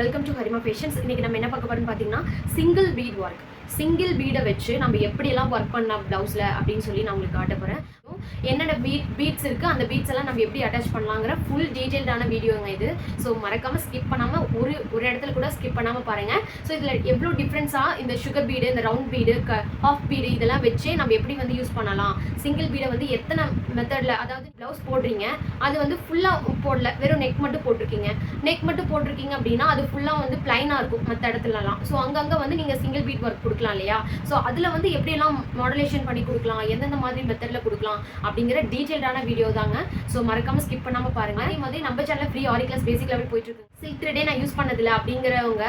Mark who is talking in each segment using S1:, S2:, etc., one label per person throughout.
S1: Welcome to Harima patience இன்னைக்கு நம்ம என்ன பார்க்க போறோம்னு பார்த்தீங்கன்னா சிங்கிள் வீட் ஒர்க் சிங்கிள் பீடை வச்சு நம்ம எப்படியெல்லாம் ஒர்க் பண்ணலாம் ப்ளவுஸில் அப்படின்னு சொல்லி நான் உங்களுக்கு காட்ட போகிறேன் என்னென்ன பீட் பீட்ஸ் இருக்குது அந்த பீட்ஸ் எல்லாம் நம்ம எப்படி அட்டாச் பண்ணலாங்கிற ஃபுல் டீட்டெயில்டான வீடியோங்க இது. ஸோ மறக்காமல் ஸ்கிப் பண்ணாமல் ஒரு ஒரு இடத்துல கூட ஸ்கிப் பண்ணாமல் பாருங்கள் ஸோ இதில் எவ்வளோ டிஃப்ரென்ஸாக இந்த சுகர் பீடு இந்த ரவுண்ட் பீடு க ஆஃப் பீடு இதெல்லாம் வச்சே நம்ம எப்படி வந்து யூஸ் பண்ணலாம்? சிங்கிள் பீடை வந்து எத்தனை மெத்தடில் அதாவது ப்ளவுஸ் போடுறீங்க அது வந்து ஃபுல்லாக போடல வெறும் நெக் மட்டும் போட்டிருக்கீங்க. நெக் மட்டும் போட்டிருக்கீங்க அப்படின்னா அது ஃபுல்லாக வந்து பிளைனாக இருக்கும் மற்ற இடத்துலலாம். ஸோ அங்கங்கே வந்து நீங்கள் சிங்கிள் பீட் ஒர்க் கொடுக்கலாம். இல்லையா? ஸோ அதில் வந்து எப்படியெல்லாம் மாடுலேஷன் பண்ணி கொடுக்கலாம் எந்தெந்த மாதிரி மெத்தடில் கொடுக்கலாம் அப்படிங்கிற டீட்டெயில்டான வீடியோ தாங்க. ஸோ மறக்காம ஸ்கிப் பண்ணாமல் பாருங்க. அதே மாதிரி நம்ம channel free aari class basic level போயிட்டு இருக்கு. சில்க் த்ரெடே நான் யூஸ் பண்ணதில்ல அப்படிங்கிறவங்க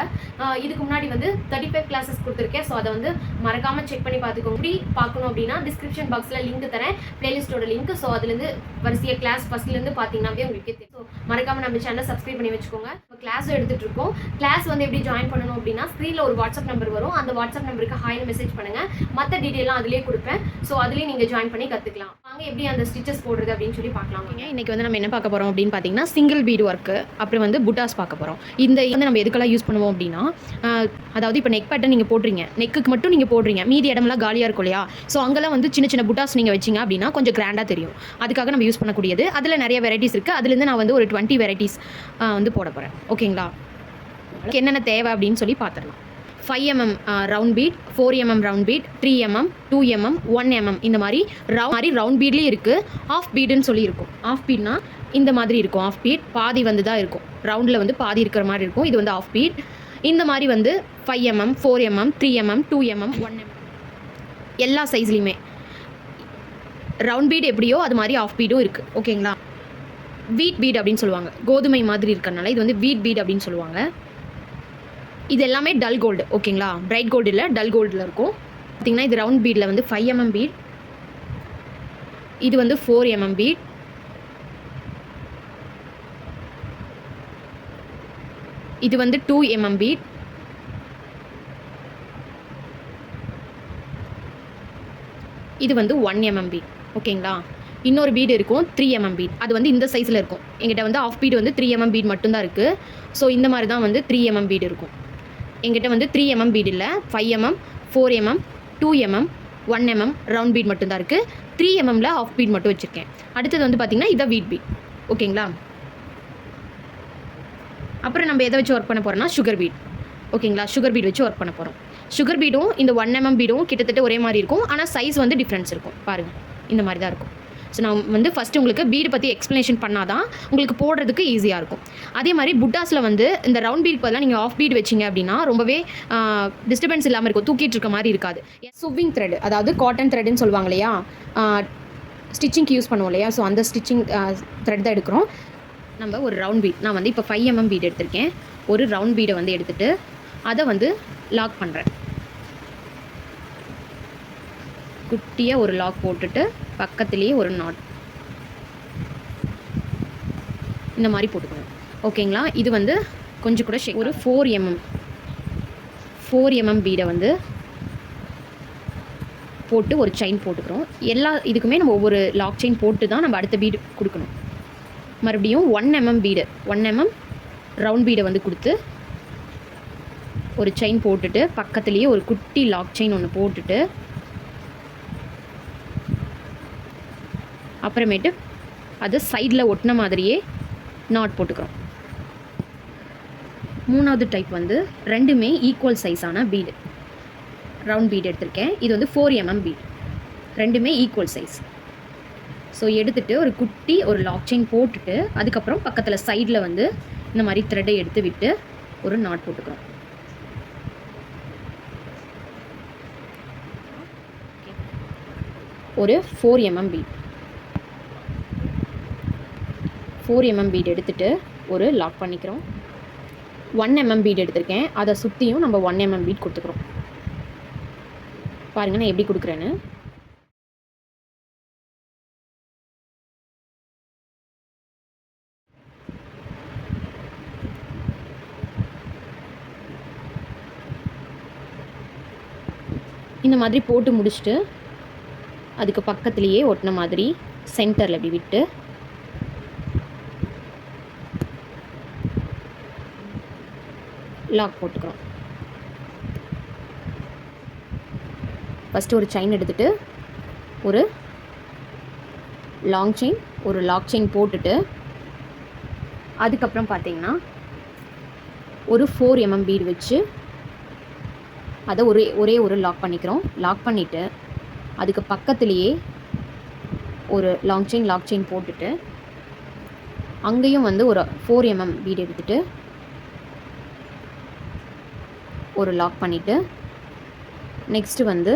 S1: இதுக்கு முன்னாடி வந்து தேர்ட்டி ஃபைவ் கிளாஸஸ் கொடுத்துருக்கேன். ஸோ அதை வந்து மறக்காம செக் பண்ணி பார்த்துக்கோங்க. இப்படி பார்க்கணும் அப்படின்னா டிஸ்கிரிப்ஷன் பாக்ஸில் லிங்க் தரேன். பிளேலிஸ்டோட லிங்க் ஸோ அதுலேருந்து வரிசையாக கிளாஸ் ஃபர்ஸ்ட்லேருந்து பார்த்தீங்கன்னாவே உங்களுக்கு தெரியும். ஸோ மறக்காம நம்ம சேனலை சப்ஸ்கிரைப் பண்ணி வச்சுக்கோங்க. இப்போ கிளாஸும் எடுத்துகிட்டு இருக்கோம். கிளாஸ் வந்து எப்படி ஜாயின் பண்ணணும் அப்படின்னா ஸ்க்ரீனில் ஒரு வாட்ஸ்அப் நம்பர் வரும். அந்த வாட்ஸ்அப் நம்பருக்கு ஹாய்னு மெசேஜ் பண்ணுங்கள் மற்ற டீட்டெயிலாம் அதிலே கொடுப்பேன். ஸோ அதுலேயே நீங்கள் ஜாயின் பண்ணி கற்றுக்கலாம் வாங்க எப்படி அந்த ஸ்டிச்சஸ் போடுறது அப்படின்னு சொல்லி பார்க்கலாம்
S2: ஓகேங்க இன்னைக்கு வந்து நம்ம என்ன பார்க்க போகிறோம் அப்படின்னு பார்த்தீங்கன்னா சிங்கிள் பீடு ஒர்க்கு அப்புறம் வந்து புட்டாஸ் பார்க்க போகிறோம் இந்த வந்து நம்ம எதுக்கெல்லாம் யூஸ் பண்ணுவோம் அப்படின்னா அதாவது இப்போ நெக் பேட்டர்ன் நீங்கள் போடுறீங்க. நெக்குக்கு மட்டும் நீங்கள் போடுறீங்க. மீதி இடமெல்லாம் காலியாக இருக்கும் இல்லையா? ஸோ அங்கெல்லாம் வந்து சின்ன சின்ன புட்டாஸ் நீங்கள் வச்சிங்க அப்படின்னா கொஞ்சம் கிராண்டாக தெரியும். அதுக்காக நம்ம யூஸ் பண்ணக்கூடியது. அதில் நிறைய வெரைட்டிஸ் இருக்குது அதுலேருந்து நான் வந்து ஒரு டுவெண்ட்டி வெரைட்டிஸ் வந்து போட போகிறேன் ஓகேங்களா? என்னென்ன தேவை அப்படின்னு சொல்லி பார்த்துடலாம் five MM round bead four MM round bead three MM two MM one MM இந்த மாதிரி ரவு மாதிரி ரவுண்ட் பீட்லேயும் இருக்குது ஆஃப் பீடுன்னு சொல்லி இருக்கும். ஆஃப் பீட்னா இந்த மாதிரி இருக்கும். ஆஃப் பீட் பாதி வந்து தான் இருக்கும். ரவுண்டில் வந்து பாதி இருக்கிற மாதிரி இருக்கும். இது வந்து ஆஃப் பீட் இந்த மாதிரி வந்து five MM four MM three MM two MM one MM எல்லா சைஸ்லேயுமே ரவுண்ட் பீட் எப்படியோ அது மாதிரி ஆஃப் பீடும் இருக்குது ஓகேங்களா வீட் பீட் அப்படின்னு சொல்லுவாங்க. கோதுமை மாதிரி இருக்கறனால இது வந்து வீட் பீட் அப்படின்னு சொல்லுவாங்க. இது எல்லாமே டல் கோல்டு ஓகேங்களா? பிரைட் கோல்டு இல்லை டல் கோல்டில் இருக்கும். பார்த்திங்கன்னா இது ரவுண்ட் பீடில் வந்து ஃபைவ் எம்எம் பீட் இது வந்து ஃபோர் எம்எம் பீட் இது வந்து டூ எம்எம் பீட் இது வந்து ஒன் எம்எம் பீட் ஓகேங்களா? இன்னொரு பீடு இருக்கும் த்ரீ எம்எம் பீட் அது வந்து இந்த சைஸில் இருக்கும். எங்கிட்ட வந்து ஆஃப் பீடு வந்து த்ரீ எம்எம் பீட் மட்டும்தான் இருக்குது ஸோ இந்த மாதிரி தான் வந்து த்ரீ எம்எம் பீடு இருக்கும். எங்கிட்ட வந்து த்ரீ எம்எம் பீட் இல்லை. Five MM four MM two MM one MM round bead மட்டும்தான் இருக்குது த்ரீ எம்எம்ல ஆஃப் பீட் மட்டும் வச்சுருக்கேன். அடுத்தது வந்து பார்த்திங்கன்னா இதான் வீட் பீட் ஓகேங்களா அப்புறம் நம்ம எதை வச்சு ஒர்க் பண்ண போகிறோம்னா சுகர் பீட் ஓகேங்களா சுகர் பீட் வச்சு ஒர்க் பண்ண போகிறோம் சுகர் பீடும் இந்த ஒன் எம்எம் பீடும் கிட்டத்தட்ட ஒரே மாதிரி இருக்கும். ஆனால் சைஸ் வந்து டிஃப்ரென்ஸ் இருக்கும். பாருங்கள் இந்த மாதிரி தான் இருக்கும். ஸோ நான் வந்து ஃபஸ்ட்டு உங்களுக்கு பீடு பற்றி எக்ஸ்ப்ளனேஷன் பண்ணால் தான் உங்களுக்கு போடுறதுக்கு ஈஸியாக இருக்கும். அதே மாதிரி புட்டாஸில் வந்து இந்த ரவுண்ட் பீட் பதிலாக நீங்கள் ஆஃப் பீட் வச்சிங்க அப்படின்னா ரொம்பவே டிஸ்டர்பன்ஸ் இல்லாமல் இருக்கும். தூக்கிட்டு இருக்க மாதிரி இருக்காது. சுவிங் த்ரெட் அதாவது காட்டன் த்ரெட்னு சொல்லுவாங்க இல்லையா? ஸ்டிச்சிங்க்கு யூஸ் பண்ணுவோம் இல்லையா? ஸோ அந்த ஸ்டிச்சிங் த்ரெட் தான் எடுக்கிறோம். நம்ம ஒரு ரவுண்ட் பீட் நான் வந்து இப்போ ஃபைவ் எம்எம் பீட் எடுத்திருக்கேன். ஒரு ரவுண்ட் பீடை வந்து எடுத்துகிட்டு அதை வந்து லாக் பண்ணுறேன் குட்டியாக ஒரு லாக் போட்டுட்டு பக்கத்துலேயே ஒரு நாட் இந்த மாதிரி போட்டுக்கணும் ஓகேங்களா? இது வந்து கொஞ்சம் கூட ஷே ஒரு ஃபோர் எம்எம் ஃபோர் எம்எம் பீடை வந்து போட்டு ஒரு செயின் போட்டுக்கிறோம். எல்லா இதுக்குமே நம்ம ஒவ்வொரு லாக் செயின் போட்டு தான் நம்ம அடுத்த பீடு கொடுக்கணும். மறுபடியும் one MM bead one MM round பீடை வந்து கொடுத்து ஒரு செயின் போட்டுட்டு பக்கத்துலேயே ஒரு குட்டி லாக் செயின் ஒன்று போட்டுட்டு அப்புறமேட்டு அது சைடில் ஒட்டின மாதிரியே நாட் போட்டுக்கிறோம். மூணாவது டைப் வந்து ரெண்டுமே ஈக்குவல் சைஸான பீடு ரவுண்ட் பீடு எடுத்திருக்கேன். இது வந்து ஃபோர் எம்எம் பீட் ரெண்டுமே ஈக்குவல் சைஸ் ஸோ எடுத்துகிட்டு ஒரு குட்டி ஒரு லாக் செயின் போட்டுட்டு அதுக்கப்புறம் பக்கத்தில் சைடில் வந்து இந்த மாதிரி த்ரெட்டை எடுத்து விட்டு ஒரு நாட் போட்டுக்கிறோம். ஒரு four MM bead four MM bead எடுத்துகிட்டு ஒரு லாக் பண்ணிக்கிறோம். ஒன் எம்எம் பீட் எடுத்திருக்கேன். அதை சுற்றியும் நம்ம ஒன் எம்எம் பீட் கொடுத்துக்கிறோம். பாருங்கள் நான் எப்படி கொடுக்குறேன்னு. இந்த மாதிரி போட்டு முடிச்சுட்டு அதுக்கு பக்கத்துலேயே ஒட்டின மாதிரி சென்டரில் இப்படி விட்டு லாக் போட்டுக்கிறோம். ஃபஸ்ட்டு ஒரு செயின் எடுத்துகிட்டு ஒரு லாங் செயின் ஒரு லாக் செயின் போட்டுட்டு அதுக்கப்புறம் பார்த்தீங்கன்னா ஒரு ஃபோர் எம்எம் பீடு வச்சு அதை ஒரே ஒரே ஒரு லாக் பண்ணிக்கிறோம். லாக் பண்ணிவிட்டு அதுக்கு பக்கத்துலேயே ஒரு லாங் செயின் லாக் செயின் போட்டுட்டு அங்கேயும் வந்து ஒரு ஃபோர் எம்எம் பீடு எடுத்துகிட்டு ஒரு லாக் பண்ணிவிட்டு நெக்ஸ்ட்டு வந்து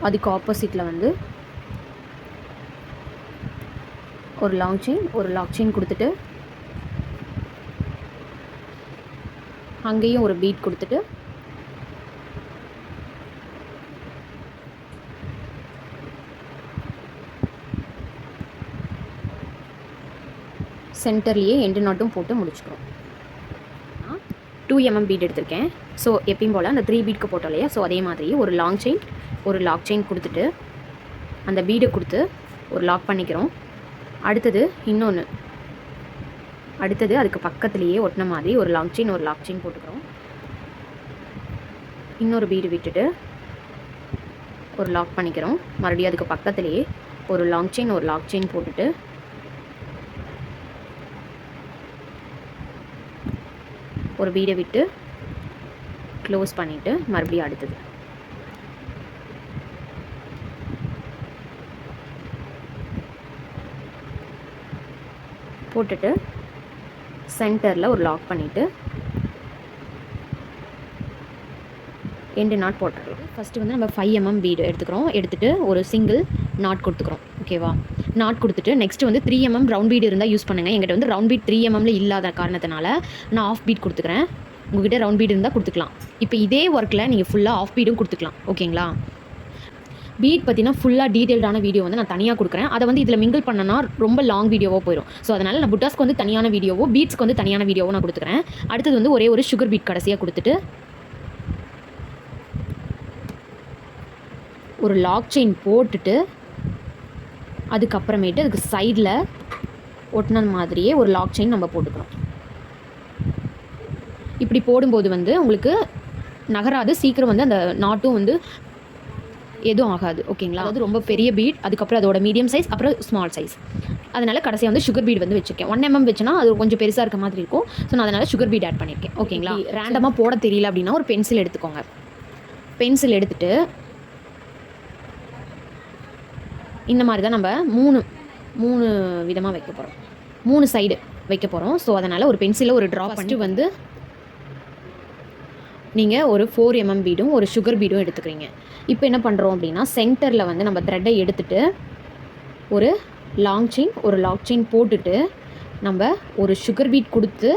S2: அதுக்கு ஆப்போசிட்டில் வந்து ஒரு லாங் செயின் ஒரு லாக் செயின் கொடுத்துட்டு அங்கேயும் ஒரு பீட் கொடுத்துட்டு சென்டர்லேயே எண்டு நாட்டும் போட்டு முடிச்சுக்கிறோம். டூ எம்எம் பீட் எடுத்திருக்கேன். ஸோ எப்பயும் போல் அந்த த்ரீ பீட்க்கு போட்டோம் இல்லையா? ஸோ அதே மாதிரி ஒரு லாங் செயின் ஒரு லாக் செயின் கொடுத்துட்டு அந்த பீடை கொடுத்து ஒரு லாக் பண்ணிக்கிறோம். அடுத்தது இன்னொன்று அடுத்தது அதுக்கு பக்கத்துலேயே ஒட்டின மாதிரி ஒரு லாங் செயின் ஒரு லாக் செயின் போட்டுக்கிறோம். இன்னொரு பீடு விட்டுட்டு ஒரு லாக் பண்ணிக்கிறோம். மறுபடியும் அதுக்கு பக்கத்துலேயே ஒரு லாங் செயின் ஒரு லாக் செயின் போட்டுட்டு ஒரு வீடை விட்டு க்ளோஸ் பண்ணிவிட்டு மறுபடியும் அடுத்தது. போட்டுட்டு சென்டரில் ஒரு லாக் பண்ணிவிட்டு எண்டு நாட் போட்டுருக்கலாம் ஃபஸ்ட்டு வந்து நம்ம ஃபைவ் எம்எம் பீடு எடுத்துக்கிறோம். எடுத்துகிட்டு ஒரு சிங்கிள் நாட் கொடுத்துக்கிறோம். ஓகேவா நாட் கொடுத்துட்டு நெக்ஸ்ட்டு வந்து த்ரீ எம்எம் ரவுண்ட் பீட் இருந்தால் யூஸ் பண்ணுங்கள் எங்கிட்ட வந்து ரவுண்ட் பீட் த்ரீ எம்எம்ல இல்லாத காரணத்தினால நான் ஆஃப் பீட் கொடுத்துக்கிறேன். உங்ககிட்ட ரவுண்ட் பீட் இருந்தால் கொடுத்துக்கலாம். இப்போ இதே ஒர்க்கில் நீங்கள் ஃபுல்லாக ஆஃப் பீடும் கொடுத்துக்கலாம். ஓகேங்களா? பீட் பார்த்தீங்கன்னா ஃபுல்லாக டீட்டெயில்டான வீடியோ வந்து நான் தனியாக கொடுக்குறேன். அதை வந்து இதில் மிங்கிள் பண்ணனா ரொம்ப லாங் வீடியோவோ போயிடும் ஸோ அதனால் நான் புட்டாஸ்க்கு வந்து தனியான வீடியோவோ பீட்ஸ்க்கு வந்து தனியான வீடியோவோ நான் கொடுத்துக்கிறேன். அடுத்தது வந்து ஒரே ஒரு சுகர் பீட் கடைசியாக கொடுத்துட்டு ஒரு லாக் செயின் போட்டுட்டு அதுக்கப்புறமேட்டு அதுக்கு சைடில் ஒட்டின மாதிரியே ஒரு லாக் செயின் நம்ம போட்டுக்கிறோம் இப்படி போடும்போது வந்து உங்களுக்கு நகராது. சீக்கிரம் வந்து அந்த நாட்டும் வந்து எதுவும் ஆகாது. ஓகேங்களா அதாவது ரொம்ப பெரிய பீட் அதுக்கப்புறம் அதோட மீடியம் சைஸ் அப்புறம் ஸ்மால் சைஸ் அதனால் கடைசியாக வந்து சுகர் பீட் வந்து வச்சுருக்கேன். ஒன் எம்எம் வச்சுனா அது கொஞ்சம் பெருசாக இருக்க மாதிரி இருக்கும். ஸோ நான் அதனால் சுகர் பீட் ஆட் பண்ணியிருக்கேன் ஓகேங்களா ரேண்டமாக போட தெரியல அப்படின்னா ஒரு பென்சில் எடுத்துக்கோங்க. பென்சில் எடுத்துட்டு இந்த மாதிரி தான் நம்ம மூணு மூணு விதமாக வைக்க போகிறோம் மூணு சைடு வைக்க போகிறோம் ஸோ அதனால் ஒரு பென்சிலில் ஒரு ட்ரா பண்ணிட்டு வந்து நீங்கள் ஒரு ஃபோர் எம்எம் பீடும் ஒரு சுகர் பீடும் எடுத்துக்கிறீங்க. இப்போ என்ன பண்ணுறோம் அப்படின்னா சென்டரில் வந்து நம்ம த்ரெட்டை எடுத்துட்டு ஒரு லாங் செயின் ஒரு லாக் செயின் போட்டுட்டு நம்ம ஒரு சுகர் பீட் கொடுத்து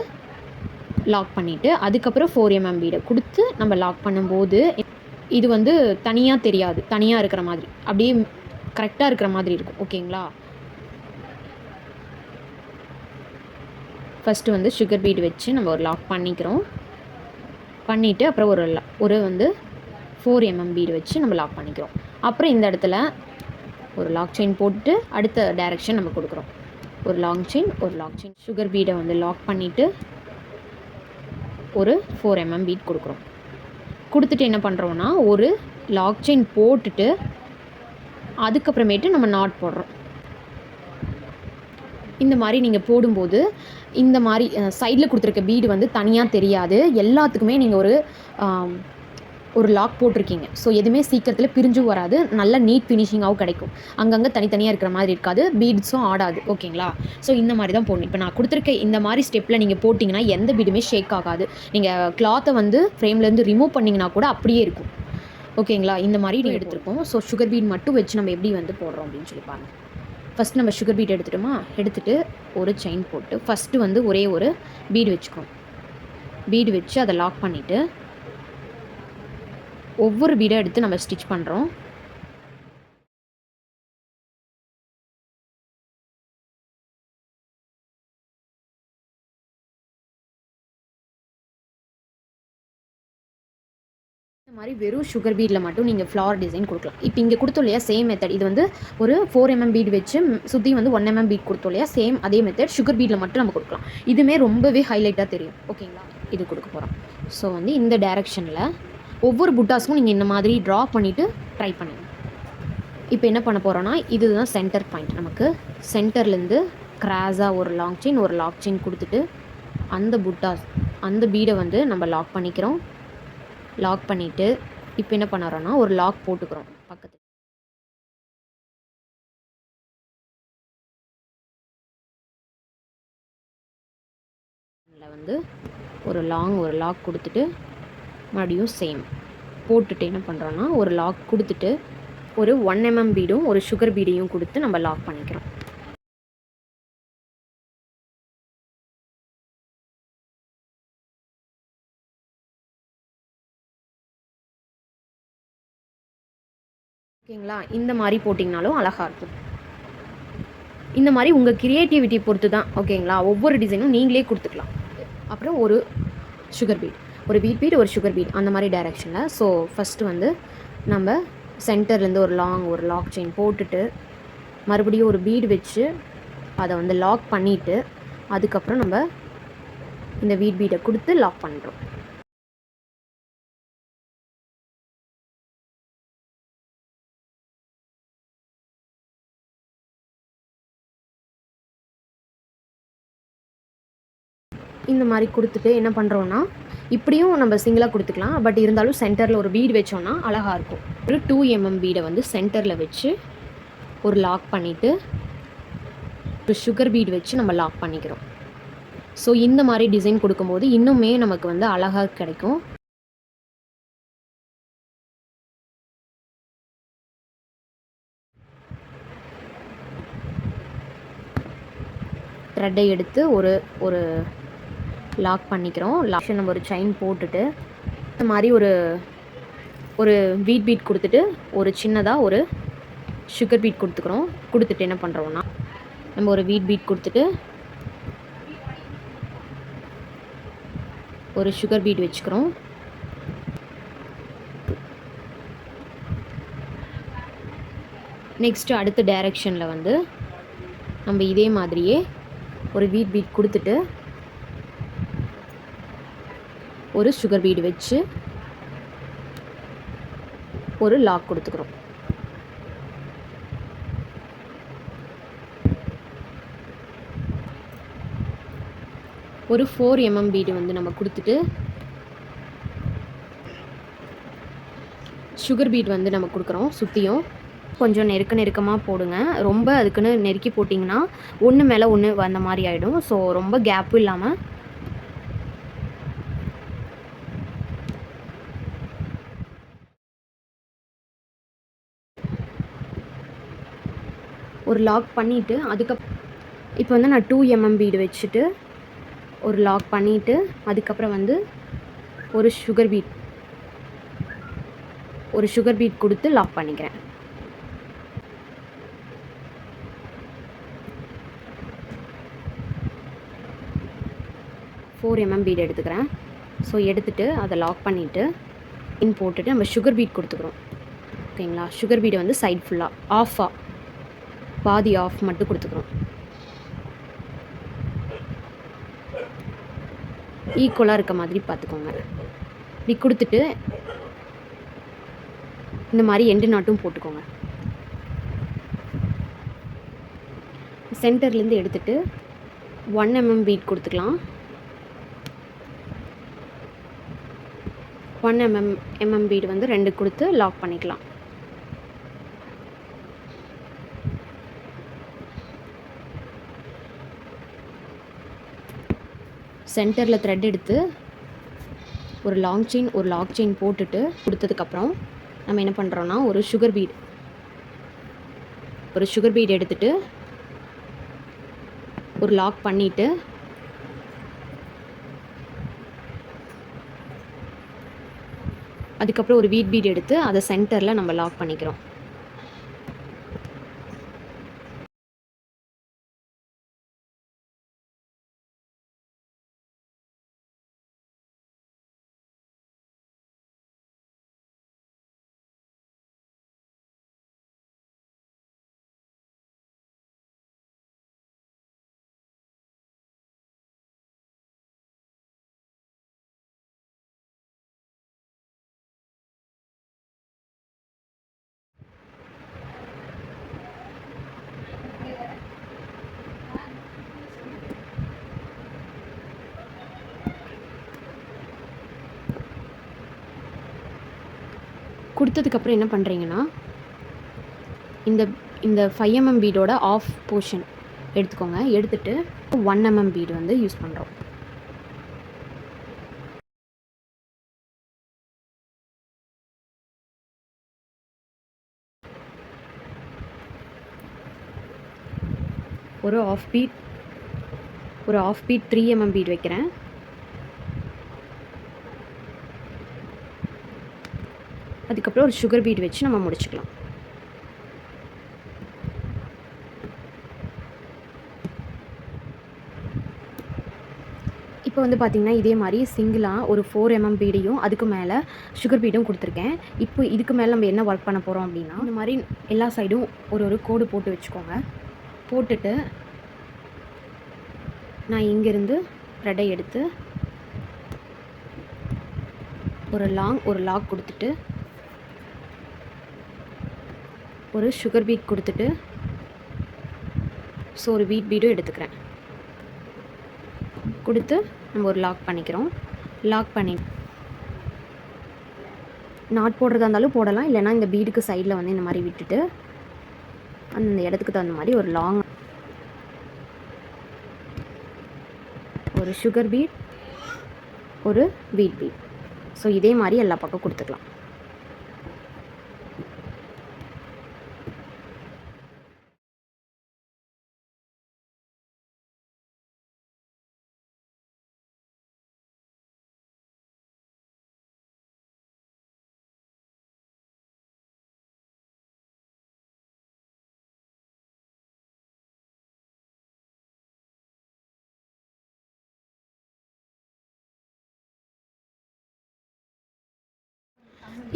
S2: லாக் பண்ணிவிட்டு அதுக்கப்புறம் ஃபோர் எம்எம் பீடை கொடுத்து நம்ம லாக் பண்ணும்போது இது வந்து தனியாக தெரியாது. தனியாக இருக்கிற மாதிரி. அப்படியே கரெக்டாக இருக்கிற மாதிரி இருக்கும். ஓகேங்களா? ஃபஸ்ட்டு வந்து சுகர் பீட் வச்சு நம்ம ஒரு லாக் பண்ணிக்கிறோம். பண்ணிவிட்டு அப்புறம் ஒரு ஒரு வந்து ஃபோர் எம்எம் பீடு வச்சு நம்ம லாக் பண்ணிக்கிறோம். அப்புறம் இந்த இடத்துல ஒரு லாக் செயின் போட்டு அடுத்த டைரெக்ஷன் நம்ம கொடுக்குறோம். ஒரு லாங் செயின் ஒரு லாக் செயின் சுகர் பீடை வந்து லாக் பண்ணிவிட்டு ஒரு ஃபோர் எம்எம் பீட் கொடுக்குறோம். கொடுத்துட்டு என்ன பண்ணுறோன்னா ஒரு லாக் செயின் போட்டுட்டு அதுக்கப்புறமேட்டு நம்ம நாட் போடுறோம். இந்த மாதிரி நீங்கள் போடும்போது இந்த மாதிரி சைடில் கொடுத்துருக்க பீடு வந்து தனியாக தெரியாது. எல்லாத்துக்குமே நீங்கள் ஒரு ஒரு லாக் போட்டிருக்கீங்க. ஸோ எதுவுமே சீக்கிரத்தில் பிரிஞ்சும் வராது. நல்ல நீட் ஃபினிஷிங்காகவும் கிடைக்கும். அங்கங்கே தனித்தனியாக இருக்கிற மாதிரி இருக்காது. பீட்ஸும் ஆடாது. ஓகேங்களா? ஸோ இந்த மாதிரி தான் போடணும். இப்போ நான் கொடுத்துருக்க இந்த மாதிரி ஸ்டெப்பில் நீங்கள் போட்டிங்கன்னா எந்த பீடுமே ஷேக் ஆகாது. நீங்கள் கிளாத்தை வந்து ஃப்ரேம்லேருந்து ரிமூவ் பண்ணிங்கன்னா கூட அப்படியே இருக்கும். ஓகேங்களா? இந்த மாதிரி எடுத்திருக்கோம். ஸோ சுகர் பீட் மட்டும் வச்சு நம்ம எப்படி வந்து போடுறோம் அப்படின்னு சொல்லி பாருங்க ஃபஸ்ட் நம்ம சுகர் பீட் எடுத்துட்டோமா? எடுத்துட்டு ஒரு செயின் போட்டு ஃபஸ்ட்டு வந்து ஒரே ஒரு பீடு வச்சுக்கணும் பீடு வச்சு அதை லாக் பண்ணிவிட்டு ஒவ்வொரு பீடை எடுத்து நம்ம ஸ்டிச் பண்ணுறோம் மாதிரி வெறும் சுகர் பீடில் மட்டும் நீங்கள் ஃப்ளவர் டிசைன் கொடுக்கலாம். இப்போ இங்கே கொடுத்தோம் இல்லையா சேம் மெத்தட் இது வந்து ஒரு ஃபோர் எம்எம் பீட் வச்சு சுற்றி வந்து ஒன் எம்எம் பீட் கொடுத்தோம் இல்லையா சேம் அதே மெத்தட் சுகர் பீடில் மட்டும் நம்ம கொடுக்கலாம். இதுவுமே ரொம்பவே ஹைலைட்டாக தெரியும். ஓகேங்களா இது கொடுக்க போகிறோம் ஸோ வந்து இந்த டேரெக்ஷனில் ஒவ்வொரு புட்டாஸ்க்கும் நீங்கள் இந்த மாதிரி ட்ரா பண்ணிவிட்டு ட்ரை பண்ணுங்கள் இப்போ என்ன பண்ண போகிறோன்னா இதுதான் சென்டர் பாயிண்ட் நமக்கு சென்டர்லேருந்து கிராஸாக ஒரு லாங் செயின் ஒரு லாக் செயின் கொடுத்துட்டு அந்த புட்டாஸ் அந்த பீடை வந்து நம்ம லாக் பண்ணிக்கிறோம். லாக் பண்ணிவிட்டு இப்போ என்ன பண்ணுறோன்னா ஒரு லாக் போட்டுக்கிறோம் பக்கத்து வந்து ஒரு லாங் ஒரு லாக் கொடுத்துட்டு மறுபடியும் சேம் போட்டுட்டு என்ன பண்ணுறோன்னா ஒரு லாக் கொடுத்துட்டு ஒரு ஒன் எம்எம் பீடும் ஒரு சுகர் பீடையும் கொடுத்து நம்ம லாக் பண்ணிக்கிறோம். ஓகேங்களா? இந்த மாதிரி போட்டிங்கனாலும் அழகாக இருக்கும். இந்த மாதிரி உங்கள் க்ரியேட்டிவிட்டி பொறுத்து தான் ஓகேங்களா? ஒவ்வொரு டிசைனும் நீங்களே கொடுத்துக்கலாம். அப்புறம் ஒரு சுகர் பீட் ஒரு பீட் பீட் ஒரு சுகர் பீட் அந்த மாதிரி டைரெக்ஷனில் ஸோ ஃபஸ்ட்டு வந்து நம்ம சென்டர்லேருந்து ஒரு லாங் ஒரு லாக் செயின் போட்டுட்டு மறுபடியும் ஒரு பீடு வச்சு அதை வந்து லாக் பண்ணிவிட்டு அதுக்கப்புறம் நம்ம இந்த வீட் பீடை கொடுத்து லாக் பண்ணுறோம் இந்த மாதிரி கொடுத்துட்டு என்ன பண்ணுறோன்னா இப்படியும் நம்ம சிங்கிளாக கொடுத்துக்கலாம். பட் இருந்தாலும் சென்டரில் ஒரு பீடு வச்சோன்னா அழகாக இருக்கும். ஒரு டூ எம்எம் பீடை வந்து சென்டரில் வச்சு ஒரு லாக் பண்ணிவிட்டு ஒரு சுகர் பீடு வச்சு நம்ம லாக் பண்ணிக்கிறோம். ஸோ இந்த மாதிரி டிசைன் கொடுக்கும்போது இன்னுமே நமக்கு வந்து அழகாக கிடைக்கும். த்ரெட்டை எடுத்து ஒரு ஒரு லாக் பண்ணிக்கிறோம். லாக்ஷன் நம்ம ஒரு செயின் போட்டுட்டு இந்த மாதிரி ஒரு ஒரு வீட் பீட் கொடுத்துட்டு ஒரு சின்னதாக ஒரு சுகர் பீட் கொடுத்துக்கிறோம். கொடுத்துட்டு என்ன பண்ணுறோன்னா நம்ம ஒரு வீட் பீட் கொடுத்துட்டு ஒரு சுகர் பீட் வச்சுக்கிறோம். நெக்ஸ்ட்டு அடுத்த டைரெக்ஷனில் வந்து நம்ம இதே மாதிரியே ஒரு வீட் பீட் கொடுத்துட்டு ஒரு சுகர் பீடு வச்சு ஒரு லாக் கொடுத்துக்கிறோம். ஒரு ஃபோர் எம்எம் பீடு வந்து நம்ம கொடுத்துட்டு சுகர் பீட் வந்து நம்ம கொடுக்குறோம் சுற்றியும் கொஞ்சம் நெருக்க நெருக்கமாக போடுங்க. ரொம்ப அதுக்குன்னு நெருக்கி போட்டிங்கன்னா ஒன்று மேலே ஒன்று வந்த மாதிரி ஆகிடும் ஸோ ரொம்ப கேப்பும் இல்லாமல் ஒரு லாக் பண்ணிவிட்டு அதுக்கப் இப்போ வந்து நான் டூ எம்எம் பீடு வச்சுட்டு ஒரு லாக் பண்ணிவிட்டு அதுக்கப்புறம் வந்து ஒரு சுகர் பீட் ஒரு சுகர் பீட் கொடுத்து லாக் பண்ணிக்கிறேன். ஃபோர் எம்எம் பீட் எடுத்துக்கிறேன். ஸோ எடுத்துகிட்டு அதை லாக் பண்ணிவிட்டு இன் போட்டுட்டு நம்ம சுகர் பீட் கொடுத்துக்குறோம். ஓகேங்களா? சுகர் பீடை வந்து சைட் ஃபுல்லாக ஆஃபாக பாதி ஆஃப் மட்டும் கொடுத்துக்குறோம் ஈக்குவலாக இருக்க மாதிரி பார்த்துக்கோங்க. இப்படி கொடுத்துட்டு இந்த மாதிரி எண்டு நாட்டும் போட்டுக்கோங்க. சென்டர்லேருந்து எடுத்துட்டு ஒன் எம்எம் பீட் கொடுத்துக்கலாம். ஒன் எம்எம் எம்எம் பீடு வந்து ரெண்டு கொடுத்து லாக் பண்ணிக்கலாம். சென்டரில் த்ரெட் எடுத்து ஒரு லாங் செயின் ஒரு லாக் செயின் போட்டுட்டு கொடுத்ததுக்கப்புறம் நம்ம என்ன பண்ணுறோன்னா ஒரு சுகர் பீட் ஒரு சுகர் பீட் எடுத்துட்டு ஒரு லாக் பண்ணிவிட்டு அதுக்கப்புறம் ஒரு வீட் பீட் எடுத்து அதை சென்டரில் நம்ம லாக் பண்ணிக்கிறோம். கொடுத்ததுக்கப்புறம் என்ன பண்ணுறீங்கன்னா இந்த இந்த ஃபைவ் எம்எம் பீடோட ஆஃப் போர்ஷன் எடுத்துக்கோங்க. எடுத்துட்டு ஒன் எம்எம் பீடு வந்து யூஸ் பண்ணுறோம் ஒரு ஆஃப் பீட் ஒரு half bead three MM bead வைக்கிறேன். அதுக்கப்புறம் ஒரு சுகர் பீட் வச்சு நம்ம முடிச்சுக்கலாம். இப்போ வந்து பார்த்திங்கன்னா இதே மாதிரி சிங்கிளாக ஒரு ஃபோர் எம்எம் பீடையும் அதுக்கு மேலே சுகர் பீடும் கொடுத்துருக்கேன். இப்போ இதுக்கு மேலே நம்ம என்ன ஒர்க் பண்ண போகிறோம் அப்படின்னா இந்த மாதிரி எல்லா சைடும் ஒரு ஒரு கோடு போட்டு வச்சுக்கோங்க. போட்டுட்டு நான் இங்கேருந்து த்ரெட்டை எடுத்து ஒரு லாங் ஒரு லாக் கொடுத்துட்டு ஒரு சுகர் பீட் கொடுத்துட்டு ஸோ ஒரு வீட் பீடும் எடுத்துக்கிறேன். கொடுத்து நம்ம ஒரு லாக் பண்ணிக்கிறோம். லாக் பண்ணி நாட் போடுறதா இருந்தாலும் போடலாம். இல்லைன்னா இந்த பீடுக்கு சைடில் வந்து இந்த மாதிரி விட்டுட்டு அந்த இடத்துக்கு தகுந்த மாதிரி ஒரு லாங் ஒரு சுகர் பீட் ஒரு பீட் பீட் ஸோ இதே மாதிரி எல்லா பக்கம் கொடுத்துக்கலாம்.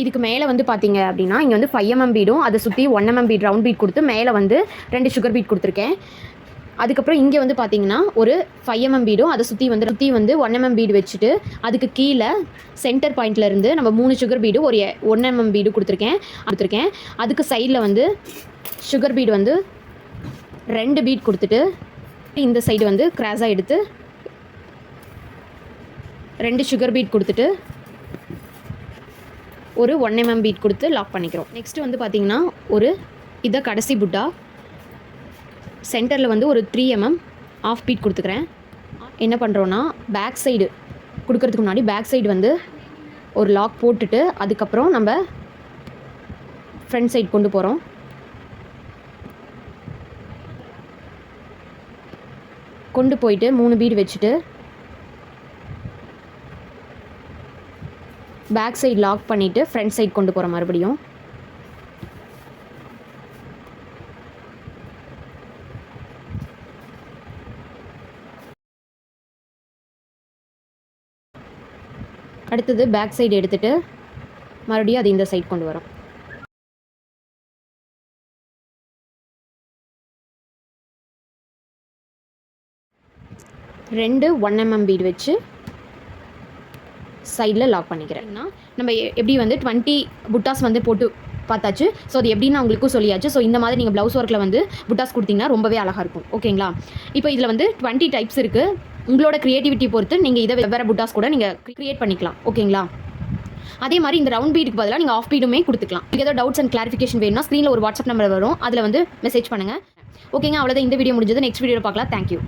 S2: இதுக்கு மேலே வந்து பார்த்தீங்க அப்படின்னா இங்கே வந்து ஃபைவ் எம்எம் பீடும் அதை சுற்றி one mm bead round bead கொடுத்து மேலே வந்து ரெண்டு சுகர் பீட் கொடுத்துருக்கேன். அதுக்கப்புறம் இங்கே வந்து பார்த்தீங்கன்னா ஒரு ஃபைவ் எம்எம் பீடும் அதை சுற்றி வந்து சுற்றி வந்து ஒன் எம்எம் பீடு வச்சுட்டு அதுக்கு கீழே சென்டர் பாயிண்ட்லேருந்து நம்ம மூணு சுகர் பீடு ஒரு ஒன் எம்எம் பீடு கொடுத்துருக்கேன். கொடுத்துருக்கேன். அதுக்கு சைடில் வந்து சுகர் பீடு வந்து ரெண்டு பீட் கொடுத்துட்டு இந்த சைடு வந்து கிராஸாக எடுத்து ரெண்டு சுகர் பீட் கொடுத்துட்டு ஒரு ஒன் எம்எம் பீட் கொடுத்து லாக் பண்ணிக்கிறோம். நெக்ஸ்ட்டு வந்து பார்த்தீங்கன்னா ஒரு இதை கடைசி புட்டா சென்டரில் வந்து ஒரு த்ரீ எம்எம் ஆஃப் பீட் கொடுத்துக்கிறேன். என்ன பண்ணுறோன்னா பேக் சைடு கொடுக்கறதுக்கு முன்னாடி பேக் சைடு வந்து ஒரு லாக் போட்டுட்டு அதுக்கப்புறம் நம்ம ஃப்ரண்ட் சைடு கொண்டு போகிறோம் கொண்டு போயிட்டு மூணு பீடு வச்சுட்டு பேக் சைடு லாக் பண்ணிவிட்டு ஃப்ரண்ட் சைட் கொண்டு போகிற மறுபடியும். அடுத்தது பேக் சைடு எடுத்துகிட்டு மறுபடியும் அது இந்த சைடு கொண்டு வரோம். ரெண்டு ஒன் எம்எம் பீடு வச்சு சைடில் லாக் பண்ணிக்கிறேன்னா நம்ம எ- எப்படி வந்து டுவெண்ட்டி புட்டாஸ் வந்து போட்டு பார்த்தாச்சு. ஸோ அது எப்படின்னு நான் உங்களுக்கும் சொல்லியாச்சு. ஸோ இந்த மாதிரி நீங்கள் ப்ளவுஸ் ஒர்க்கில் வந்து புட்டாஸ் கொடுத்தீங்கன்னா ரொம்பவே அழகாக இருக்கும். ஓகேங்களா இப்போ இதில் வந்து டுவெண்ட்டி டைப்ஸ் இருக்குது உங்களோட க்ரியேட்டிவிட்டி பொறுத்து நீங்கள் இதை வெவ்வேறு புட்டாஸ் கூட நீங்கள் க்ரியேட் பண்ணிக்கலாம். ஓகேங்களா அதே மாதிரி இந்த ரவுண்ட் பீடுக்கு பதிலாக நீங்கள் ஆஃப் பீடுமே கொடுத்துக்கலாம். உங்களுக்கு ஏதாவது டவுட்ஸ் அண்ட் கிளாரிஃபிகேஷன் வேணும்னா ஸ்க்ரீனில் ஒரு வாட்ஸ்அப் நம்பர் வரும். அதில் வந்து மெசேஜ் பண்ணுங்கள் ஓகேங்க அவ்வளோதான் இந்த வீடியோ முடிஞ்சது. நெக்ஸ்ட் வீடியோவில் பார்க்கலாம். தேங்க்யூ